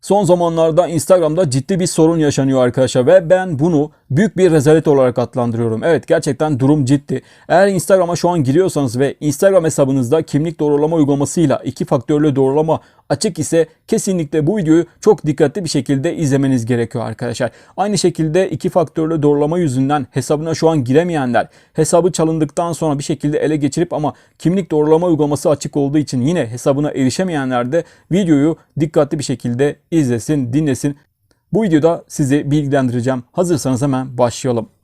Son zamanlarda Instagram'da ciddi bir sorun yaşanıyor arkadaşlar ve ben bunu büyük bir rezalet olarak adlandırıyorum. Evet gerçekten durum ciddi. Eğer Instagram'a şu an giriyorsanız ve Instagram hesabınızda kimlik doğrulama uygulamasıyla iki faktörlü doğrulama açık ise kesinlikle bu videoyu çok dikkatli bir şekilde izlemeniz gerekiyor arkadaşlar. Aynı şekilde iki faktörlü doğrulama yüzünden hesabına şu an giremeyenler hesabı çalındıktan sonra bir şekilde ele geçirip ama kimlik doğrulama uygulaması açık olduğu için yine hesabına erişemeyenler de videoyu dikkatli bir şekilde izlesin, dinlesin. Bu videoda sizi bilgilendireceğim. Hazırsanız hemen başlayalım.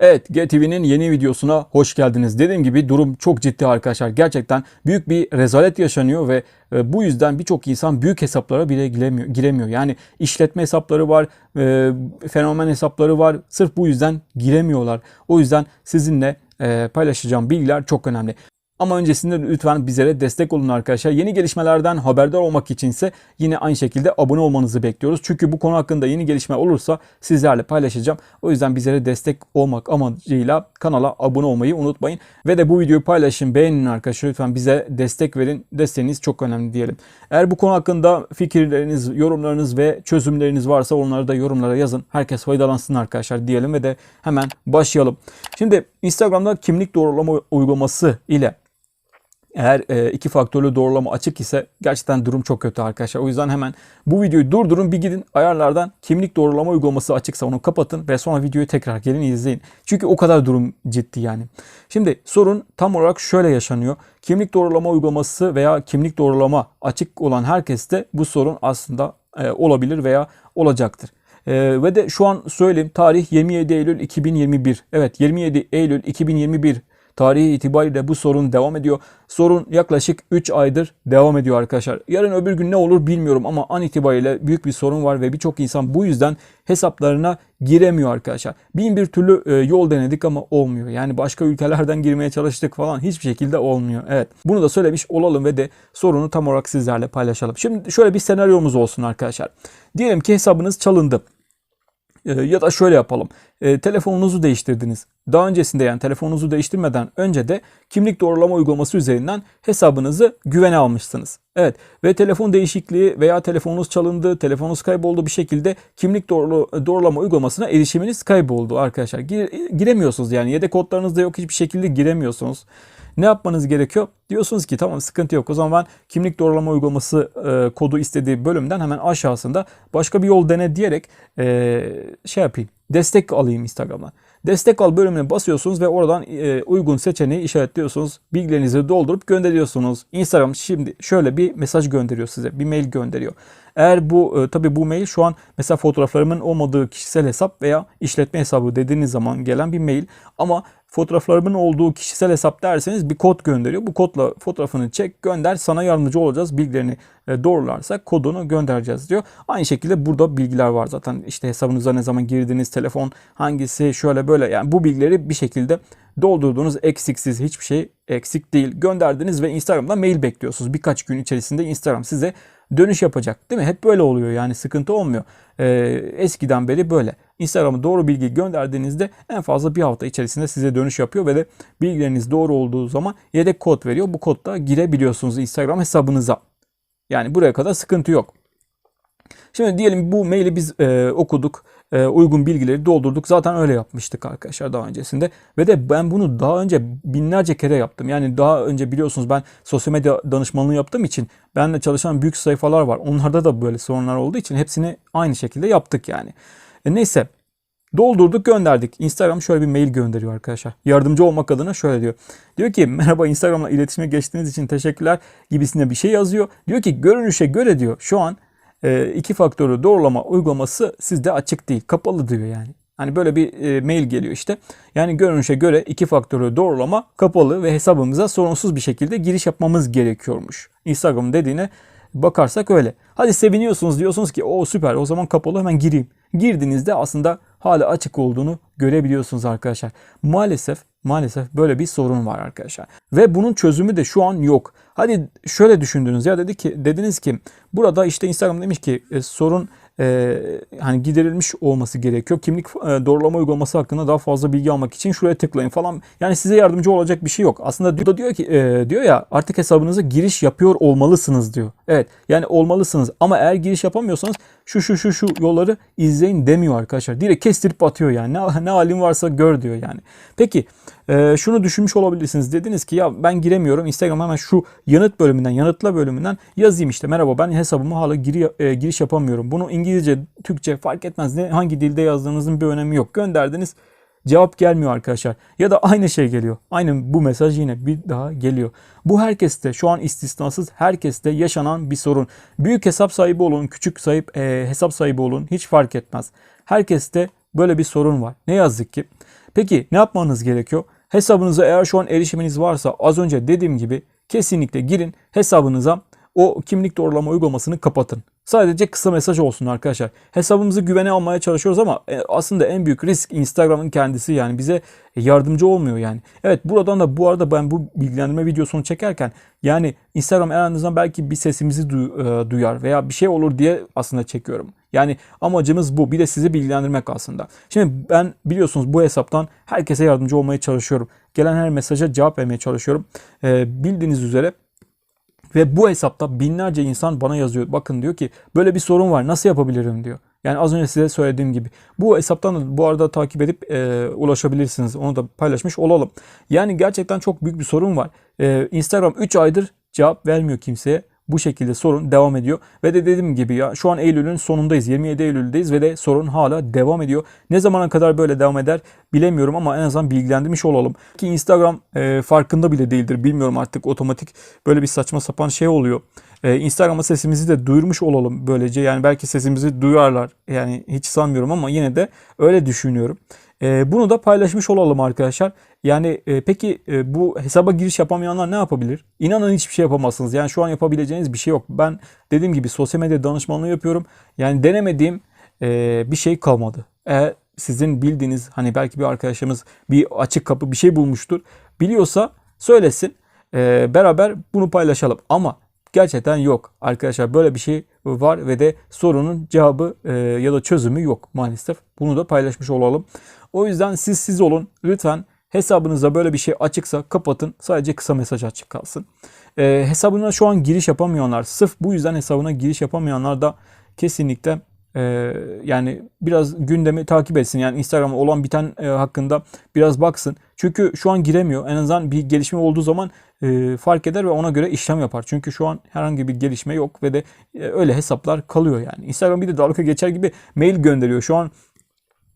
Evet GTV'nin yeni videosuna hoş geldiniz. Dediğim gibi durum çok ciddi arkadaşlar. Gerçekten büyük bir rezalet yaşanıyor ve e, bu yüzden birçok insan büyük hesaplara bile giremiyor. giremiyor. Yani işletme hesapları var, e, fenomen hesapları var. Sırf bu yüzden giremiyorlar. O yüzden sizinle e, paylaşacağım bilgiler çok önemli. Ama öncesinde lütfen bizlere destek olun arkadaşlar. Yeni gelişmelerden haberdar olmak içinse yine aynı şekilde abone olmanızı bekliyoruz. Çünkü bu konu hakkında yeni gelişme olursa sizlerle paylaşacağım. O yüzden bizlere destek olmak amacıyla kanala abone olmayı unutmayın. Ve de bu videoyu paylaşın, beğenin arkadaşlar. Lütfen bize destek verin. Desteğiniz çok önemli diyelim. Eğer bu konu hakkında fikirleriniz, yorumlarınız ve çözümleriniz varsa onları da yorumlara yazın. Herkes faydalansın arkadaşlar diyelim ve de hemen başlayalım. Şimdi Instagram'da kimlik doğrulama uygulaması ile eğer e, iki faktörlü doğrulama açık ise gerçekten durum çok kötü arkadaşlar. O yüzden hemen bu videoyu durdurun bir gidin ayarlardan kimlik doğrulama uygulaması açıksa onu kapatın ve sonra videoyu tekrar gelin izleyin. Çünkü o kadar durum ciddi yani. Şimdi sorun tam olarak şöyle yaşanıyor. Kimlik doğrulama uygulaması veya kimlik doğrulama açık olan herkeste bu sorun aslında e, olabilir veya olacaktır. Ee, ve de şu an söyleyeyim tarih 27 Eylül 2021. Evet 27 Eylül 2021 tarihi itibariyle bu sorun devam ediyor. Sorun yaklaşık 3 aydır devam ediyor arkadaşlar. Yarın öbür gün ne olur bilmiyorum ama an itibariyle büyük bir sorun var ve birçok insan bu yüzden hesaplarına giremiyor arkadaşlar. Bin bir türlü e, yol denedik ama olmuyor. Yani başka ülkelerden girmeye çalıştık falan hiçbir şekilde olmuyor. Evet bunu da söylemiş olalım ve de sorunu tam olarak sizlerle paylaşalım. Şimdi şöyle bir senaryomuz olsun arkadaşlar. Diyelim ki hesabınız çalındı. E, ya da şöyle yapalım. E, telefonunuzu değiştirdiniz. Daha öncesinde yani telefonunuzu değiştirmeden önce de kimlik doğrulama uygulaması üzerinden hesabınızı güvene almışsınız. Evet ve telefon değişikliği veya telefonunuz çalındı, telefonunuz kayboldu bir şekilde kimlik doğru, doğrulama uygulamasına erişiminiz kayboldu arkadaşlar. Gire, giremiyorsunuz yani yedek kodlarınız da yok hiçbir şekilde giremiyorsunuz. Ne yapmanız gerekiyor? Diyorsunuz ki tamam sıkıntı yok. O zaman ben kimlik doğrulama uygulaması e, kodu istediği bölümden hemen aşağısında başka bir yol dene diyerek e, şey yapayım. Destek alayım Instagram'dan. Destek al bölümüne basıyorsunuz ve oradan e, uygun seçeneği işaretliyorsunuz. Bilgilerinizi doldurup gönderiyorsunuz. Instagram şimdi şöyle bir mesaj gönderiyor size. Bir mail gönderiyor. Eğer bu e, tabi bu mail şu an mesela fotoğraflarımın olmadığı kişisel hesap veya işletme hesabı dediğiniz zaman gelen bir mail ama fotoğraflarımın olduğu kişisel hesap derseniz bir kod gönderiyor. Bu kodla fotoğrafını çek gönder sana yardımcı olacağız. Bilgilerini e, doğrularsa kodunu göndereceğiz diyor. Aynı şekilde burada bilgiler var zaten. İşte hesabınıza ne zaman girdiğiniz telefon hangisi şöyle böyle yani bu bilgileri bir şekilde doldurduğunuz eksiksiz hiçbir şey eksik değil. Gönderdiniz ve Instagram'dan mail bekliyorsunuz. Birkaç gün içerisinde Instagram size dönüş yapacak. Değil mi? Hep böyle oluyor yani sıkıntı olmuyor. Ee, eskiden beri böyle. Instagram'a doğru bilgi gönderdiğinizde en fazla bir hafta içerisinde size dönüş yapıyor ve de bilgileriniz doğru olduğu zaman yedek kod veriyor. Bu kodda girebiliyorsunuz Instagram hesabınıza. Yani buraya kadar sıkıntı yok. Şimdi diyelim bu maili biz e, okuduk, e, uygun bilgileri doldurduk. Zaten öyle yapmıştık arkadaşlar daha öncesinde. Ve de ben bunu daha önce binlerce kere yaptım. Yani daha önce biliyorsunuz ben sosyal medya danışmanlığı yaptığım için benimle çalışan büyük sayfalar var. Onlarda da böyle sorunlar olduğu için hepsini aynı şekilde yaptık yani. E, neyse Doldurduk gönderdik. Instagram şöyle bir mail gönderiyor arkadaşlar. Yardımcı olmak adına şöyle diyor. Diyor ki merhaba Instagram'la iletişime geçtiğiniz için teşekkürler gibisine bir şey yazıyor. Diyor ki görünüşe göre diyor şu an e, iki faktörlü doğrulama uygulaması sizde açık değil. Kapalı diyor yani. Hani böyle bir e, mail geliyor işte. Yani görünüşe göre iki faktörlü doğrulama kapalı ve hesabımıza sorunsuz bir şekilde giriş yapmamız gerekiyormuş. Instagram'ın dediğine bakarsak öyle. Hadi seviniyorsunuz diyorsunuz ki o süper o zaman kapalı hemen gireyim. Girdiğinizde aslında hala açık olduğunu görebiliyorsunuz arkadaşlar. Maalesef maalesef böyle bir sorun var arkadaşlar. Ve bunun çözümü de şu an yok. Hadi şöyle düşündünüz ya dedi ki dediniz ki burada işte Instagram demiş ki e, sorun e, hani giderilmiş olması gerekiyor. Kimlik e, doğrulama uygulaması hakkında daha fazla bilgi almak için şuraya tıklayın falan. Yani size yardımcı olacak bir şey yok. Aslında diyor, diyor ki e, diyor ya artık hesabınıza giriş yapıyor olmalısınız diyor. Evet yani olmalısınız ama eğer giriş yapamıyorsanız şu şu şu şu yolları izleyin demiyor arkadaşlar. Direkt kestirip atıyor yani. Ne, ne halin varsa gör diyor yani. Peki e, şunu düşünmüş olabilirsiniz. Dediniz ki ya ben giremiyorum. Instagram hemen şu yanıt bölümünden, yanıtla bölümünden yazayım işte. Merhaba ben hesabıma hala giri, e, giriş yapamıyorum. Bunu İngilizce, Türkçe fark etmez. Ne, hangi dilde yazdığınızın bir önemi yok. Gönderdiniz. Cevap gelmiyor arkadaşlar. Ya da aynı şey geliyor. Aynı bu mesaj yine bir daha geliyor. Bu herkeste şu an istisnasız herkeste yaşanan bir sorun. Büyük hesap sahibi olun, küçük sahip e, hesap sahibi olun hiç fark etmez. Herkeste böyle bir sorun var. Ne yazık ki. Peki ne yapmanız gerekiyor? Hesabınıza eğer şu an erişiminiz varsa az önce dediğim gibi kesinlikle girin hesabınıza o kimlik doğrulama uygulamasını kapatın. Sadece kısa mesaj olsun arkadaşlar. Hesabımızı güvene almaya çalışıyoruz ama e, aslında en büyük risk Instagram'ın kendisi yani bize yardımcı olmuyor yani. Evet buradan da bu arada ben bu bilgilendirme videosunu çekerken yani Instagram en azından belki bir sesimizi e, duyar veya bir şey olur diye aslında çekiyorum. Yani amacımız bu. Bir de sizi bilgilendirmek aslında. Şimdi ben biliyorsunuz bu hesaptan herkese yardımcı olmaya çalışıyorum. Gelen her mesaja cevap vermeye çalışıyorum. Ee, bildiğiniz üzere ve bu hesapta binlerce insan bana yazıyor. Bakın diyor ki böyle bir sorun var nasıl yapabilirim diyor. Yani az önce size söylediğim gibi. Bu hesaptan da bu arada takip edip e, ulaşabilirsiniz. Onu da paylaşmış olalım. Yani gerçekten çok büyük bir sorun var. E, Instagram 3 aydır cevap vermiyor kimseye. Bu şekilde sorun devam ediyor. Ve de dediğim gibi ya şu an Eylül'ün sonundayız. 27 Eylül'deyiz ve de sorun hala devam ediyor. Ne zamana kadar böyle devam eder bilemiyorum ama en azından bilgilendirmiş olalım. Ki Instagram e, farkında bile değildir. Bilmiyorum artık otomatik böyle bir saçma sapan şey oluyor. E, Instagram'a sesimizi de duyurmuş olalım böylece. Yani belki sesimizi duyarlar. Yani hiç sanmıyorum ama yine de öyle düşünüyorum. E, bunu da paylaşmış olalım arkadaşlar. Yani e, peki e, bu hesaba giriş yapamayanlar ne yapabilir? İnanın hiçbir şey yapamazsınız. Yani şu an yapabileceğiniz bir şey yok. Ben dediğim gibi sosyal medya danışmanlığı yapıyorum. Yani denemediğim e, bir şey kalmadı. Eğer sizin bildiğiniz hani belki bir arkadaşımız bir açık kapı bir şey bulmuştur. Biliyorsa söylesin. E, beraber bunu paylaşalım. Ama gerçekten yok. Arkadaşlar böyle bir şey var ve de sorunun cevabı e, ya da çözümü yok maalesef. Bunu da paylaşmış olalım. O yüzden siz siz olun. Lütfen hesabınızda böyle bir şey açıksa kapatın. Sadece kısa mesaj açık kalsın. E, hesabına şu an giriş yapamayanlar, sırf bu yüzden hesabına giriş yapamayanlar da kesinlikle e, yani biraz gündemi takip etsin. Yani Instagram'a olan biten e, hakkında biraz baksın. Çünkü şu an giremiyor. En azından bir gelişme olduğu zaman e, fark eder ve ona göre işlem yapar. Çünkü şu an herhangi bir gelişme yok ve de e, öyle hesaplar kalıyor yani. Instagram bir de dalga geçer gibi mail gönderiyor. Şu an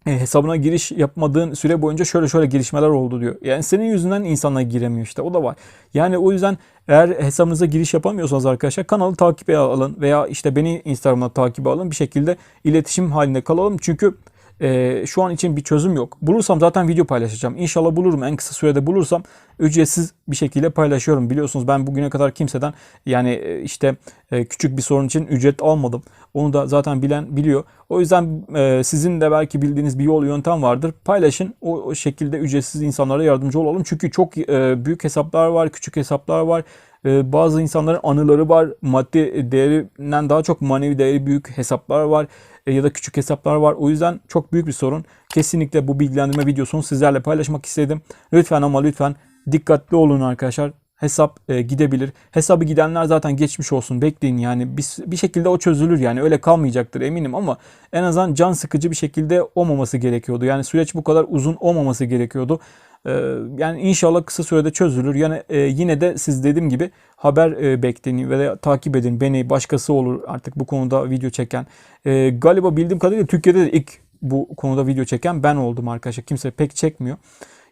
hesabına giriş yapmadığın süre boyunca şöyle şöyle gelişmeler oldu diyor. Yani senin yüzünden insanlar giremiyor işte o da var. Yani o yüzden eğer hesabınıza giriş yapamıyorsanız arkadaşlar kanalı takibe alın veya işte beni Instagram'da takibe alın bir şekilde iletişim halinde kalalım. Çünkü e, şu an için bir çözüm yok. Bulursam zaten video paylaşacağım. İnşallah bulurum. En kısa sürede bulursam ücretsiz bir şekilde paylaşıyorum. Biliyorsunuz ben bugüne kadar kimseden yani e, işte e, küçük bir sorun için ücret almadım. Onu da zaten bilen biliyor. O yüzden e, sizin de belki bildiğiniz bir yol yöntem vardır. Paylaşın. O, şekilde ücretsiz insanlara yardımcı olalım. Çünkü çok büyük hesaplar var, küçük hesaplar var. E, bazı insanların anıları var. Maddi değerinden daha çok manevi değeri büyük hesaplar var e, ya da küçük hesaplar var. O yüzden çok büyük bir sorun. Kesinlikle bu bilgilendirme videosunu sizlerle paylaşmak istedim. Lütfen ama lütfen dikkatli olun arkadaşlar. Hesap e, gidebilir. Hesabı gidenler zaten geçmiş olsun. Bekleyin yani bir, bir şekilde o çözülür yani öyle kalmayacaktır eminim ama en azından can sıkıcı bir şekilde olmaması gerekiyordu. Yani süreç bu kadar uzun olmaması gerekiyordu. E, yani inşallah kısa sürede çözülür. Yani e, yine de siz dediğim gibi haber e, bekleyin ve takip edin. Beni başkası olur artık bu konuda video çeken. E, galiba bildiğim kadarıyla Türkiye'de de ilk bu konuda video çeken ben oldum arkadaşlar. Kimse pek çekmiyor.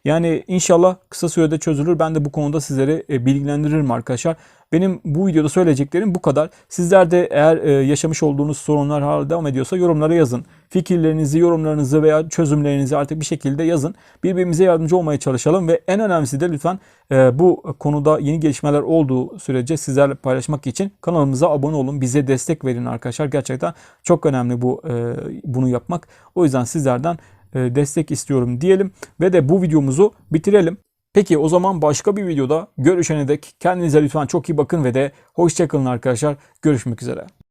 Yani inşallah kısa sürede çözülür. Ben de bu konuda sizleri e, bilgilendiririm arkadaşlar. Benim bu videoda söyleyeceklerim bu kadar. Sizler de eğer e, yaşamış olduğunuz sorunlar hala devam ediyorsa yorumlara yazın. Fikirlerinizi, yorumlarınızı veya çözümlerinizi artık bir şekilde yazın. Birbirimize yardımcı olmaya çalışalım ve en önemlisi de lütfen e, bu konuda yeni gelişmeler olduğu sürece sizlerle paylaşmak için kanalımıza abone olun. Bize destek verin arkadaşlar. Gerçekten çok önemli bu bunu yapmak. O yüzden sizlerden destek istiyorum diyelim ve de bu videomuzu bitirelim. Peki o zaman başka bir videoda görüşene dek kendinize lütfen çok iyi bakın ve de hoşçakalın arkadaşlar. Görüşmek üzere.